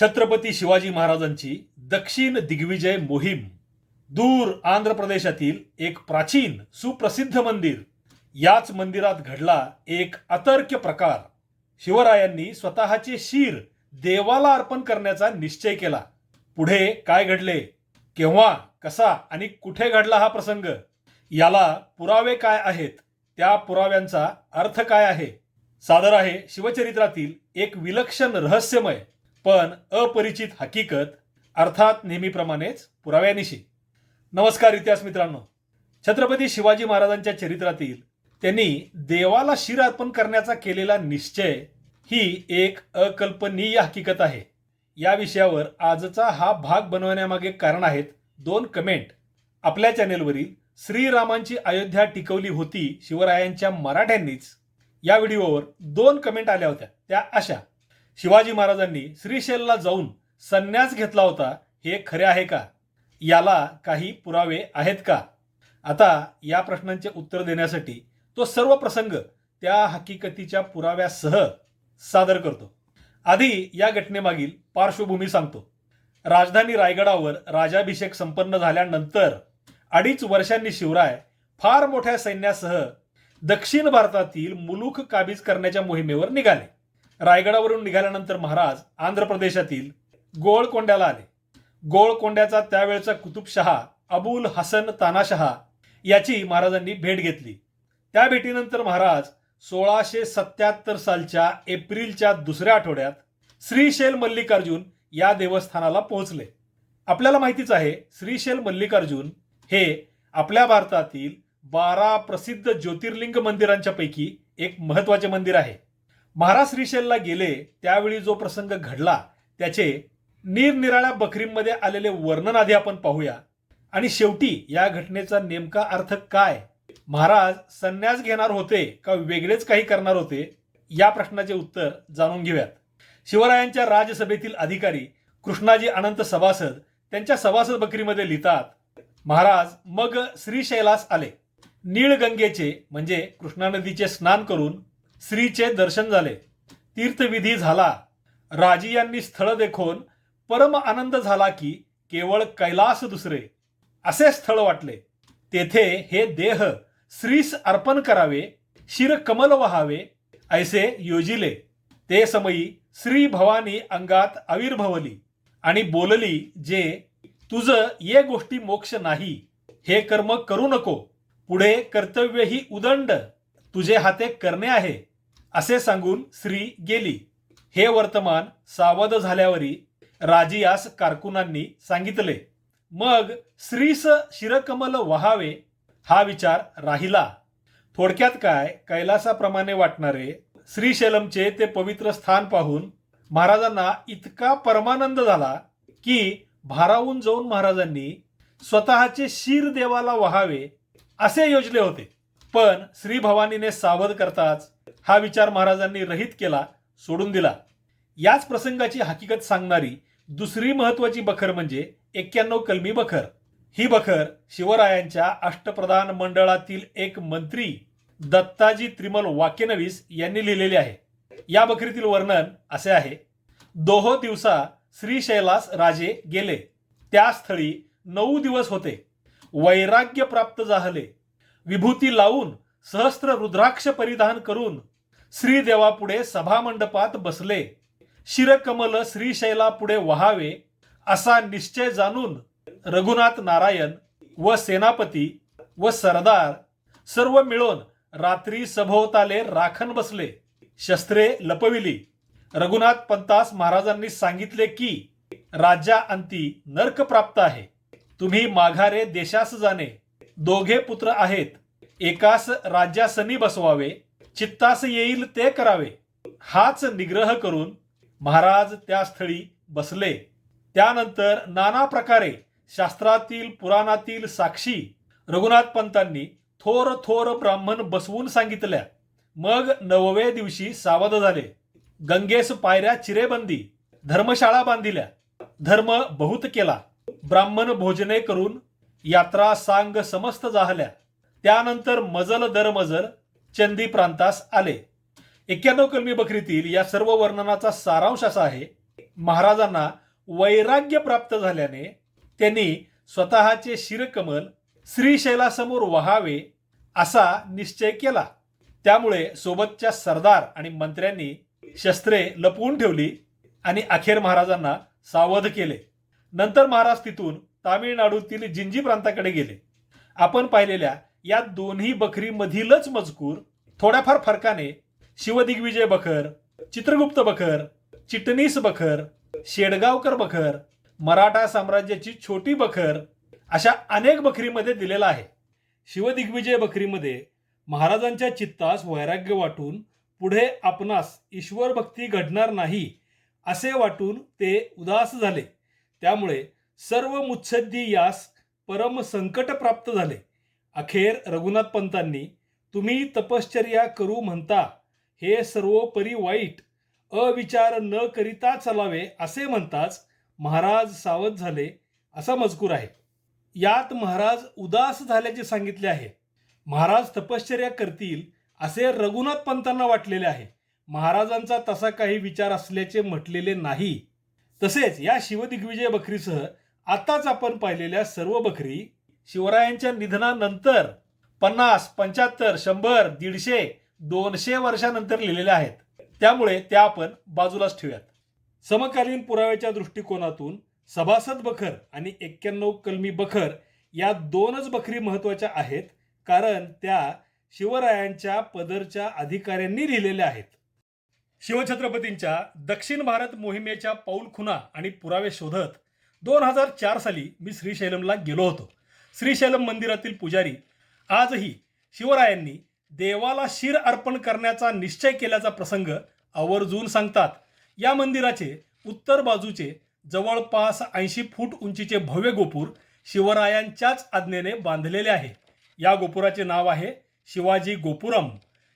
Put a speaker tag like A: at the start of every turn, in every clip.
A: छत्रपती शिवाजी महाराजांची दक्षिण दिग्विजय मोहीम दूर आंध्र प्रदेशातील एक प्राचीन सुप्रसिद्ध मंदिर याच मंदिरात घडला एक अतर्क्य प्रकार. शिवरायांनी स्वतःचे शिर देवाला अर्पण करण्याचा निश्चय केला. पुढे काय घडले? केव्हा? कसा? आणि कुठे घडला हा प्रसंग? याला पुरावे काय आहेत? त्या पुराव्यांचा अर्थ काय आहे? सादर आहे शिवचरित्रातील एक विलक्षण रहस्यमय पण अपरिचित हकीकत अर्थात नेहमीप्रमाणेच पुराव्यानिशी. नमस्कार इतिहास मित्रांनो. छत्रपती शिवाजी महाराजांच्या चरित्रातील त्यांनी देवाला शिर अर्पण करण्याचा केलेला निश्चय ही एक अकल्पनीय हकीकत आहे. या विषयावर आजचा हा भाग बनवण्यामागे कारण आहेत दोन कमेंट आपल्या चॅनेलवरील श्रीरामांची अयोध्या टिकवली होती शिवरायांच्या मराठ्यांनीच. या व्हिडिओवर दोन कमेंट आल्या होत्या. त्या अशा. शिवाजी महाराजांनी श्रीशैलला जाऊन संन्यास घेतला होता हे खरे आहे का? याला काही पुरावे आहेत का? आता या प्रश्नांचे उत्तर देण्यासाठी तो सर्व प्रसंग त्या हकीकतीच्या पुराव्यासह सादर करतो. आधी या घटनेमागील पार्श्वभूमी सांगतो. राजधानी रायगडावर राजाभिषेक संपन्न झाल्यानंतर अडीच वर्षांनी शिवराय फार मोठ्या सैन्यासह दक्षिण भारतातील मुलूक काबीज करण्याच्या मोहिमेवर निघाले. रायगडावरून निघाल्यानंतर महाराज आंध्र प्रदेशातील गोळकोंड्याला आले. गोळकोंड्याचा त्यावेळचा कुतुबशहा अबुल हसन तानाशहा याची महाराजांनी भेट घेतली. त्या भेटीनंतर महाराज सोळाशे सत्याहत्तर सालच्या एप्रिलच्या दुसऱ्या आठवड्यात श्रीशैल मल्लिकार्जुन या देवस्थानाला पोहोचले. आपल्याला माहितीच आहे श्रीशैल मल्लिकार्जुन हे आपल्या भारतातील बारा प्रसिद्ध ज्योतिर्लिंग मंदिरांच्या पैकी एक महत्त्वाचे मंदिर आहे. महाराज श्रीशैलला गेले त्यावेळी जो प्रसंग घडला त्याचे निरनिराळ्या बकरीमध्ये आलेले वर्णन आधी आपण पाहूया. आणि शेवटी या घटनेचा नेमका अर्थ काय? महाराज संन्यास घेणार होते का वेगळेच काही करणार होते? या प्रश्नाचे उत्तर जाणून घेऊयात. शिवरायांच्या राजसभेतील अधिकारी कृष्णाजी अनंत सभासद त्यांच्या सभासद बकरीमध्ये लिहितात महाराज मग श्रीशैलास आले. नीळगंगेचे म्हणजे कृष्णा नदीचे स्नान करून श्रीचे दर्शन झाले. तीर्थविधी झाला. राजियांनी स्थळ देखून परम आनंद झाला की केवळ कैलास दुसरे. असे स्थळ वाटले. तेथे हे देह श्रीस अर्पण करावे शिर कमल व्हावे ऐसे योजिले. ते समयी श्री भवानी अंगात आविर्भवली आणि बोलली जे तुझ ये गोष्टी मोक्ष नाही. हे कर्म करू नको. पुढे कर्तव्य ही उदंड. तुझे हाते करणे आहे असे सांगून श्री गेली. हे वर्तमान सावध झाल्यावरी राजियास कारकुनांनी सांगितले मग श्रीस शिरकमल वहावे? हा विचार राहिला. थोडक्यात काय कैलासाप्रमाणे वाटणारे श्रीशैलमचे ते पवित्र स्थान पाहून महाराजांना इतका परमानंद झाला की भारावून जाऊन महाराजांनी स्वतःचे शिर देवाला वहावे असे योजले होते. पण श्री भवानीने सावध करताच हा विचार महाराजांनी रहित केला सोडून दिला. याच प्रसंगाची हकीकत सांगणारी दुसरी महत्वाची बखर म्हणजे एक्क्याण्णव कलमी बखर. ही बखर शिवरायांच्या अष्टप्रधान मंडळातील एक मंत्री दत्ताजी त्रिमल वाक्यनवीस यांनी लिहिलेली आहे. या बखरीतील वर्णन असे आहे. दोहो दिवसा श्रीशैलास राजे गेले. त्या स्थळी नऊ दिवस होते. वैराग्य प्राप्त झाले. विभूती लावून सहस्त्र रुद्राक्ष परिधान करून श्रीदेवापुढे सभामंडपात बसले. शिरकमल श्रीशैला पुढे वहावे असा निश्चय जाणून रघुनाथ नारायण व सेनापती व सरदार सर्व मिळून रात्री सभोवताले राखण बसले. शस्त्रे लपविली. रघुनाथ पंतास महाराजांनी सांगितले की राजा अंती नर्क प्राप्त आहे. तुम्ही माघारे देशास जाणे. दोघे पुत्र आहेत. एकास राज्यासनी बसवावे चित्तास येईल ते करावे. हाच निग्रह करून महाराज त्या स्थळी बसले. त्यानंतर नाना प्रकारे शास्त्रातील पुराणातील साक्षी रघुनाथ पंतांनी थोर थोर ब्राह्मण बसवून सांगितल्या. मग नववे दिवशी सावध झाले. गंगेस पायऱ्या चिरेबंदी धर्मशाळा बांधिल्या. धर्म बहुत केला. ब्राह्मण भोजने करून यात्रा सांग समस्त जाहल्या त्यानंतर मजल दर मजल चंदी प्रांतास आले. एक्क्याण्णव कलमी बकरीतील या सर्व वर्णनाचा सारांश असा आहे महाराजांना वैराग्य प्राप्त झाल्याने त्यांनी स्वतःचे शिरकमल श्रीशैलासमोर व्हावे असा निश्चय केला. त्यामुळे सोबतच्या सरदार आणि मंत्र्यांनी शस्त्रे लपवून ठेवली आणि अखेर महाराजांना सावध केले. नंतर महाराज तिथून तामिळनाडूतील जिंजी प्रांताकडे गेले. आपण पाहिलेल्या या दोन्ही बखरीमधीलच मजकूर थोड्याफार फरकाने शिवदिग्विजय बखर चित्रगुप्त बखर चिटणीस बखर शेडगावकर बखर मराठा साम्राज्याची छोटी बखर अशा अनेक बखरीमध्ये दिलेला आहे. शिवदिग्विजय बखरीमध्ये महाराजांच्या चित्तास वैराग्य वाटून पुढे आपणास ईश्वर भक्ती घडणार नाही असे वाटून ते उदास झाले. त्यामुळे सर्व मुत्सद्दी यास परम संकट प्राप्त झाले. अखेर रघुनाथ पंतांनी तुम्ही तपश्चर्या करू म्हणता हे सर्वोपरी वाईट अविचार न करिता चलावे असे म्हणताच महाराज सावध झाले असा मजकूर आहे. यात महाराज उदास झाल्याचे सांगितले आहे. महाराज तपश्चर्या करतील असे रघुनाथ पंतांना वाटलेले आहे. महाराजांचा तसा काही विचार असल्याचे म्हटलेले नाही. तसेच या शिवदिग्विजय बकरीसह आताच आपण पाहिलेल्या सर्व बकरी शिवरायांच्या निधनानंतर पन्नास पंच्याहत्तर शंभर दीडशे दोनशे वर्षानंतर लिहिलेल्या आहेत. त्यामुळे त्या आपण बाजूलाच ठेवूयात. समकालीन पुराव्याच्या दृष्टिकोनातून सभासद बखर आणि एक्क्याण्णव कलमी बखर या दोनच बखरी महत्त्वाच्या आहेत कारण त्या शिवरायांच्या पदरच्या अधिकाऱ्यांनी लिहिलेल्या आहेत. शिवछत्रपतींच्या दक्षिण भारत मोहिमेच्या पाऊल खुना आणि पुरावे शोधत दोन हजार चार साली मी श्रीशैलमला गेलो होतो. श्रीशैलम मंदिरातील पुजारी आजही शिवरायांनी देवाला शिर अर्पण करण्याचा निश्चय केल्याचा प्रसंग आवर्जून सांगतात. या मंदिराचे उत्तर बाजूचे जवळपास ऐंशी फूट उंचीचे भव्य गोपूर शिवरायांच्याच आज्ञेने बांधलेले आहे. या गोपुराचे नाव आहे शिवाजी गोपुरम.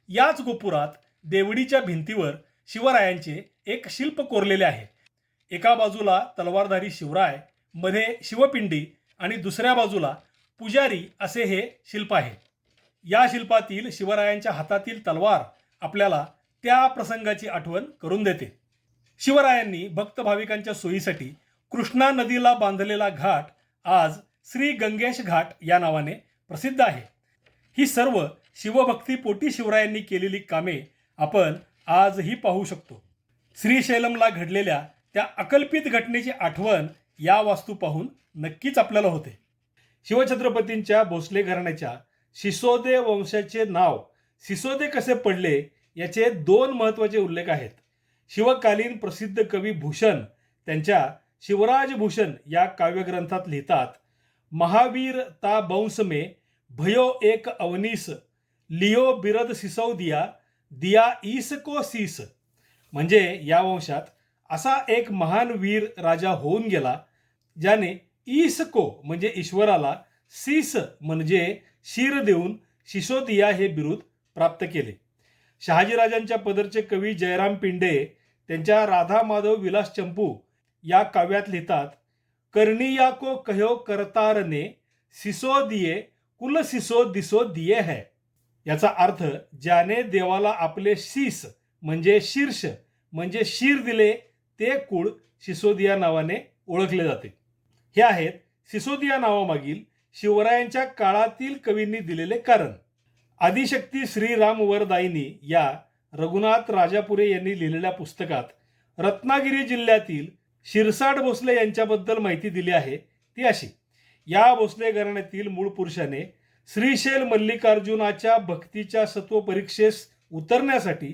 A: याच गोपुरात देवडीच्या भिंतीवर शिवरायांचे एक शिल्प कोरलेले आहे. एका बाजूला तलवारधारी शिवरायमध्ये शिवपिंडी आणि दुसऱ्या बाजूला पुजारी असे हे शिल्प आहे. या शिल्पातील शिवरायांच्या हातातील तलवार आपल्याला त्या प्रसंगाची आठवण करून देते. शिवरायांनी भक्त भाविकांच्या सोयीसाठी कृष्णा नदीला बांधलेला घाट आज श्री गंगेश घाट या नावाने प्रसिद्ध आहे. ही सर्व शिवभक्तीपोटी शिवरायांनी केलेली कामे आपण आजही पाहू शकतो. श्रीशैलमला घडलेल्या त्या अकल्पित घटनेची आठवण या वास्तू पाहून नक्कीच आपल्याला होते. शिवछत्रपतींच्या भोसले घराण्याच्या सिसोदे वंशाचे नाव सिसोदे कसे पडले याचे दोन महत्त्वाचे उल्लेख आहेत. शिवकालीन प्रसिद्ध कवी भूषण त्यांच्या शिवराज भूषण या काव्यग्रंथात लिहितात महावीर ता बंस मे भयो एक अवनीस लियो बिरद सिसौ दिया दिया ईस को सीस. म्हणजे या वंशात असा एक महान वीर राजा होऊन गेला ज्याने ईसको म्हणजे ईश्वराला सीस म्हणजे शिर देऊन शिशोदिया हे बिरुद प्राप्त केले. शहाजीराजांच्या पदरचे कवी जयराम पिंडे त्यांच्या राधा माधव विलास चंपू या काव्यात लिहितात कर्णिया को कहो करतारने सिसो दिये कुल सिसो दिसो दिये है. याचा अर्थ ज्याने देवाला आपले शीस म्हणजे शीर्ष म्हणजे शीर दिले ते कुळ सिसोदिया नावाने ओळखले जाते. हे आहेत सिसोदिया नावामागील शिवरायांच्या काळातील कवींनी दिलेले कारण. आदिशक्ती श्रीराम वरदायिनी या रघुनाथ राजापुरे यांनी लिहिलेल्या पुस्तकात रत्नागिरी जिल्ह्यातील शिरसाट भोसले यांच्याबद्दल माहिती दिली आहे ती अशी. या भोसले घराण्यातील मूळ पुरुषाने श्रीशैल मल्लिकार्जुनाच्या भक्तीच्या सत्व परीक्षेस उतरण्यासाठी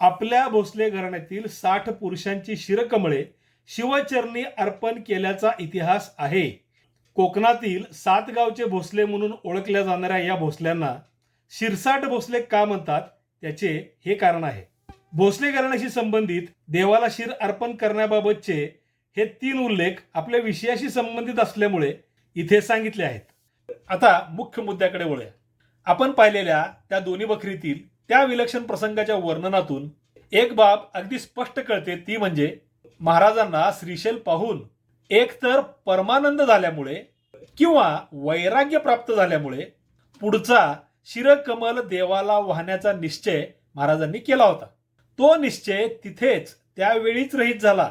A: आपल्या भोसले घराण्यातील साठ पुरुषांची शिरकमळे शिवचरणी अर्पण केल्याचा इतिहास आहे. कोकणातील सात गावचे भोसले म्हणून ओळखल्या जाणाऱ्या या भोसल्यांना शिरसाट भोसले का म्हणतात? त्याचे हे कारण आहे. भोसले घराण्याशी संबंधित देवाला शिर अर्पण करण्याबाबतचे हे तीन उल्लेख आपल्या विषयाशी संबंधित असल्यामुळे इथे सांगितले आहेत. आता मुख्य मुद्द्याकडे वळूया. आपण पाहिलेल्या त्या दोन्ही बकरीतील त्या विलक्षण प्रसंगाच्या वर्णनातून एक बाब अगदी स्पष्ट कळते ती म्हणजे महाराजांना श्रीशैल पाहून एकतर परमानंद झाल्यामुळे किंवा वैराग्य प्राप्त झाल्यामुळे पुढचा शिरकमल देवाला वाहण्याचा निश्चय महाराजांनी केला होता. तो निश्चय तिथेच त्यावेळीच रहित झाला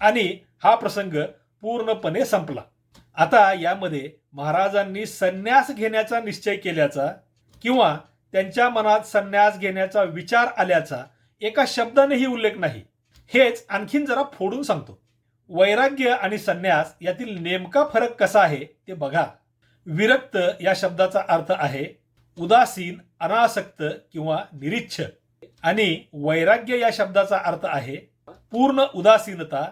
A: आणि हा प्रसंग पूर्णपणे संपला. आता यामध्ये महाराजांनी संन्यास घेण्याचा निश्चय केल्याचा किंवा त्यांच्या मनात संन्यास घेण्याचा विचार आल्याचा एका शब्दानेही उल्लेख नाही. हेच आणखीन जरा फोडून सांगतो. वैराग्य आणि संन्यास यातील नेमका फरक कसा आहे ते बघा. विरक्त या शब्दाचा अर्थ आहे उदासीन अनासक्त किंवा निरीच्छ. आणि वैराग्य या शब्दाचा अर्थ आहे पूर्ण उदासीनता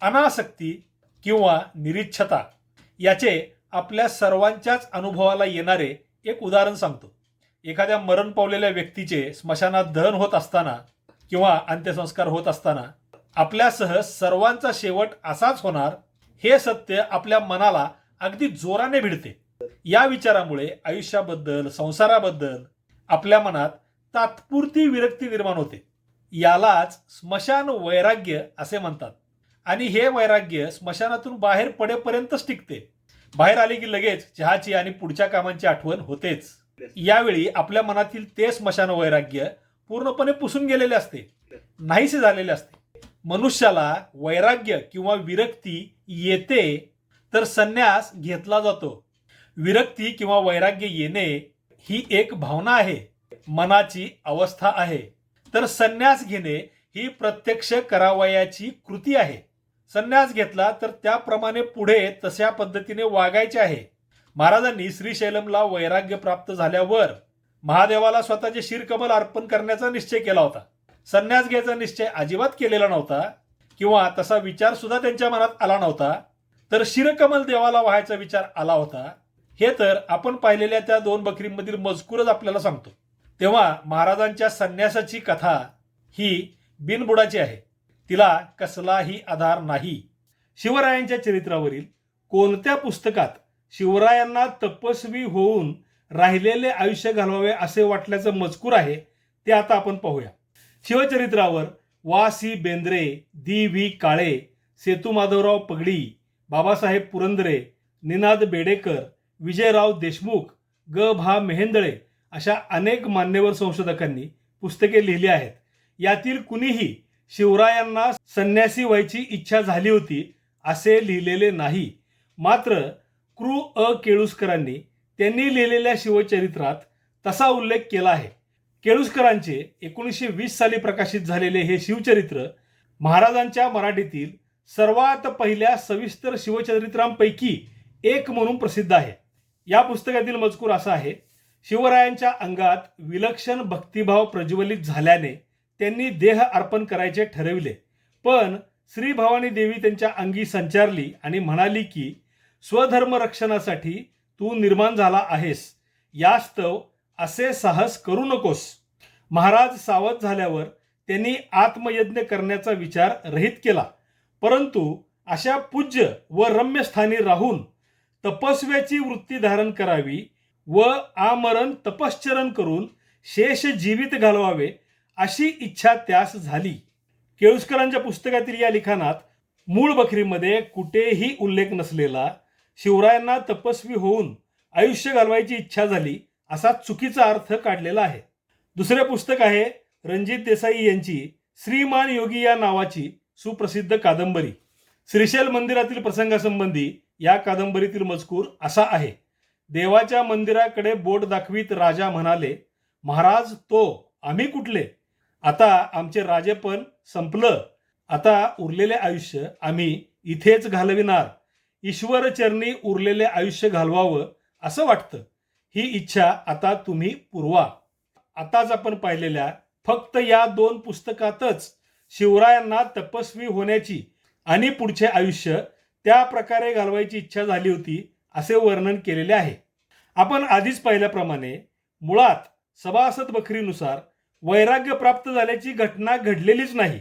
A: अनासक्ती किंवा निरीच्छता. याचे आपल्या सर्वांच्याच अनुभवाला येणारे एक उदाहरण सांगतो. एखाद्या मरण पावलेल्या व्यक्तीचे स्मशानात दहन होत असताना किंवा अंत्यसंस्कार होत असताना आपल्यासह सर्वांचा शेवट असाच होणार हे सत्य आपल्या मनाला अगदी जोराने भिडते. या विचारामुळे आयुष्याबद्दल संसाराबद्दल आपल्या मनात तात्पुरती विरक्ती निर्माण होते. यालाच स्मशान वैराग्य असे म्हणतात. आणि हे वैराग्य स्मशानातून बाहेर पडेपर्यंतच टिकते. बाहेर आले की लगेच चहाची आणि पुढच्या कामांची आठवण होतेच. यावेळी आपल्या मनातील ते स्मशान वैराग्य पूर्णपणे पुसून गेलेले असते. नाहीसे झालेले असते. मनुष्याला वैराग्य किंवा विरक्ती येते तर संन्यास घेतला जातो. विरक्ती किंवा वैराग्य येणे ही एक भावना आहे. मनाची अवस्था आहे. तर संन्यास घेणे ही प्रत्यक्ष करावयाची कृती आहे. संन्यास घेतला तर त्याप्रमाणे पुढे तशा पद्धतीने वागायचे आहे. महाराजांनी श्रीशैलमला वैराग्य प्राप्त झाल्यावर महादेवाला स्वतःचे शिरकमल अर्पण करण्याचा निश्चय केला होता. संन्यास घ्यायचा निश्चय अजिबात केलेला नव्हता किंवा तसा विचार सुद्धा त्यांच्या मनात आला नव्हता. तर शिरकमल देवाला व्हायचा विचार आला होता. हे तर आपण पाहिलेल्या त्या दोन बकरींमधील मजकूरच आपल्याला सांगतो. तेव्हा महाराजांच्या संन्यासाची कथा ही बिनबुडाची आहे. तिला कसलाही आधार नाही. शिवरायांच्या चरित्रावरील कोणत्या पुस्तकात शिवरायांना तपस्वी होऊन राहिलेले आयुष्य घालवावे असे वाटल्याचं मजकूर आहे ते आता आपण पाहूया. शिवचरित्रावर वा सी बेंद्रे दी व्ही काळे सेतू माधवराव पगडी बाबासाहेब पुरंदरे निनाद बेडेकर विजयराव देशमुख ग. भा. मेहेंदळे अशा अनेक मान्यवर संशोधकांनी पुस्तके लिहिली आहेत. यातील कुणीही शिवरायांना संन्यासी व्हायची इच्छा झाली होती असे लिहिलेले नाही. मात्र कृ अ केळुसकरांनी त्यांनी लिहिलेल्या शिवचरित्रात तसा उल्लेख केला आहे. केळुसकरांचे एकोणीसशे वीस साली प्रकाशित झालेले हे शिवचरित्र महाराजांच्या मराठीतील सर्वात पहिल्या सविस्तर शिवचरित्रांपैकी एक म्हणून प्रसिद्ध आहे. या पुस्तकातील मजकूर असा आहे शिवरायांच्या अंगात विलक्षण भक्तिभाव प्रज्वलित झाल्याने त्यांनी देह अर्पण करायचे ठरविले. पण श्री भवानी देवी त्यांच्या अंगी संचारली आणि म्हणाली की स्वधर्म रक्षणासाठी तू निर्माण झाला आहेस. यास्तव असे साहस करू नकोस. महाराज सावध झाल्यावर त्यांनी आत्मयज्ञ करण्याचा विचार रहित केला. परंतु अशा पूज्य व रम्यस्थानी राहून तपस्व्याची वृत्ती धारण करावी व आमरण तपश्चरण करून शेष जीवित घालवावे अशी इच्छा त्यास झाली. केळुसकरांच्या पुस्तकातील या लिखाणात मूळ बकरीमध्ये कुठेही उल्लेख नसलेला शिवरायांना तपस्वी होऊन आयुष्य घालवायची इच्छा झाली असा चुकीचा अर्थ काढलेला आहे. दुसरे पुस्तक आहे रणजित देसाई यांची श्रीमान योगी या नावाची सुप्रसिद्ध कादंबरी. श्रीशैल मंदिरातील प्रसंगासंबंधी या कादंबरीतील मजकूर असा आहे. देवाच्या मंदिराकडे बोट दाखवीत राजा म्हणाले महाराज तो आम्ही कुठले? आता आमचे राजेपण संपलं. आता उरलेले आयुष्य आम्ही इथेच घालविणार. ईश्वरचरणी उरलेले आयुष्य घालवावं असं वाटतं. ही इच्छा आता तुम्ही पुरवा. आताच आपण पाहिलेल्या फक्त या दोन पुस्तकातच शिवरायांना तपस्वी होण्याची आणि पुढचे आयुष्य त्या प्रकारे घालवायची इच्छा झाली होती असे वर्णन केलेले आहे. आपण आधीच पाहिल्याप्रमाणे मुळात सभासद बकरीनुसार वैराग्य प्राप्त झाल्याची घटना घडलेलीच नाही.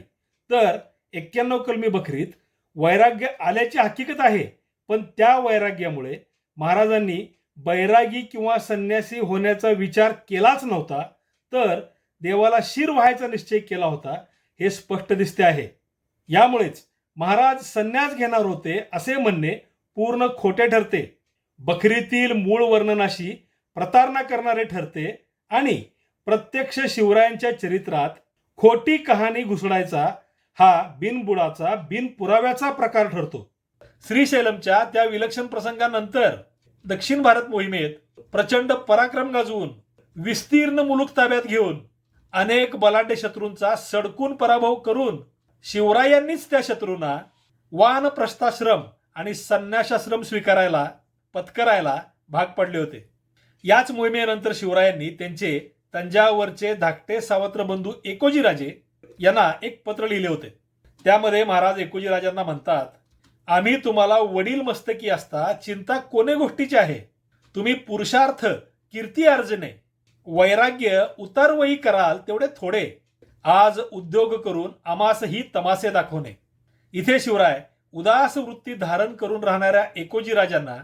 A: तर एक्क्याण्णव कलमी बकरीत वैराग्य आल्याची हकीकत आहे. पण त्या वैराग्यामुळे महाराजांनी बैरागी किंवा संन्यासी होण्याचा विचार केलाच नव्हता तर देवाला शिर व्हायचा निश्चय केला होता हे स्पष्ट दिसते आहे. यामुळेच महाराज संन्यास घेणार होते असे म्हणणे पूर्ण खोटे ठरते. बकरीतील मूळ वर्णनाशी प्रतारणा करणारे ठरते आणि प्रत्यक्ष शिवरायांच्या चरित्रात खोटी कहाणी घुसडायचा हा बिनबुडाचा बिनपुराव्याचा प्रकार ठरतो. श्रीशैलमच्या त्या विलक्षण प्रसंगानंतर दक्षिण भारत मोहिमेत प्रचंड पराक्रम गाजवून विस्तीर्ण मुलूक ताब्यात घेऊन अनेक बलाढ्य शत्रूंचा सडकून पराभव करून शिवरायांनीच त्या शत्रूंना वानप्रस्थाश्रम आणि संन्यासाश्रम स्वीकारायला पत्करायला भाग पडले होते. याच मोहिमेनंतर शिवरायांनी त्यांचे तंजावरचे धाकटे सावत्र बंधू एकोजीराजे यांना एक पत्र लिहिले होते. त्यामध्ये महाराज एकोजीराजांना म्हणतात आम्ही तुम्हाला वडील मस्तकी असता चिंता कोणे गोष्टीची आहे? तुम्ही पुरुषार्थ कीर्ती अर्जने वैराग्य उतारवही कराल तेवढे थोडे. आज उद्योग करून आमासही तमासे दाखवणे. इथे शिवराय उदास वृत्ती धारण करून राहणाऱ्या एकोजी राजांना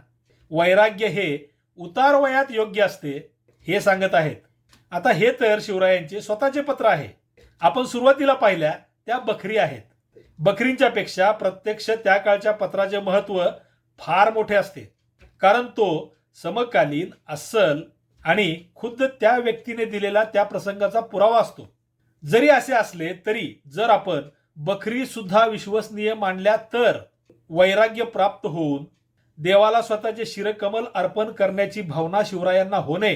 A: वैराग्य हे उतार वयात योग्य असते हे सांगत आहेत. आता हे तर शिवरायांचे स्वतःचे पत्र आहे. आपण सुरुवातीला पाहिल्या त्या बखरी आहेत. बकरींच्या पेक्षा प्रत्यक्ष त्या काळच्या पत्राचे महत्त्व फार मोठे असते. कारण तो समकालीन अस्सल आणि खुद्द त्या व्यक्तीने दिलेला त्या प्रसंगाचा पुरावा असतो. जरी असे असले तरी जर आपण बकरी सुद्धा विश्वसनीय मानल्या तर वैराग्य प्राप्त होऊन देवाला स्वतःचे शिरकमल अर्पण करण्याची भावना शिवरायांना होणे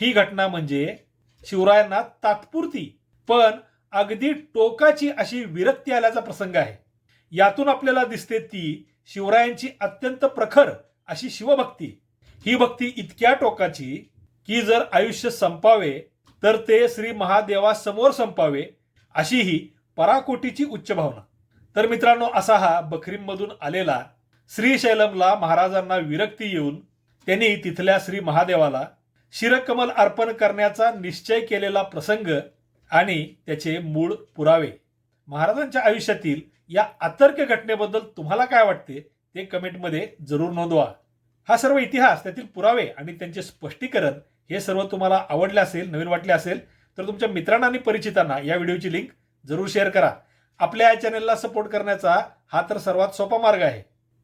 A: ही घटना म्हणजे शिवरायांना तात्पुरती. पण अगदी टोकाची अशी विरक्ती आल्याचा प्रसंग आहे. यातून आपल्याला दिसते ती शिवरायांची अत्यंत प्रखर अशी शिवभक्ती. ही भक्ती इतक्या टोकाची की जर आयुष्य संपावे तर ते श्री महादेवासमोर संपावे अशी ही पराकोटीची उच्च भावना. तर मित्रांनो असा हा बखरीममधून आलेला श्रीशैलमला महाराजांना विरक्ती येऊन त्यांनी तिथल्या श्री महादेवाला शिरकमल अर्पण करण्याचा निश्चय केलेला प्रसंग आणि त्याचे मूळ पुरावे. महाराजांच्या आयुष्यातील या अतर्क घटनेबद्दल तुम्हाला काय वाटते ते कमेंटमध्ये जरूर नोंदवा. हा सर्व इतिहास त्यातील पुरावे आणि त्यांचे स्पष्टीकरण हे सर्व तुम्हाला आवडले असेल नवीन वाटले असेल तर तुमच्या मित्रांना आणि परिचितांना या व्हिडिओची लिंक जरूर शेअर करा. आपल्या या चॅनलला सपोर्ट करण्याचा हा तर सर्वात सोपा मार्ग आहे.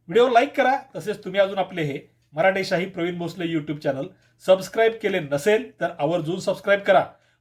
A: व्हिडिओ लाईक करा तसेच तुम्ही अजून आपले हे Maratheshahi Pravin Bhosale YouTube channel subscribe केले नसेल तर आवर्जून सबस्क्राईब करा.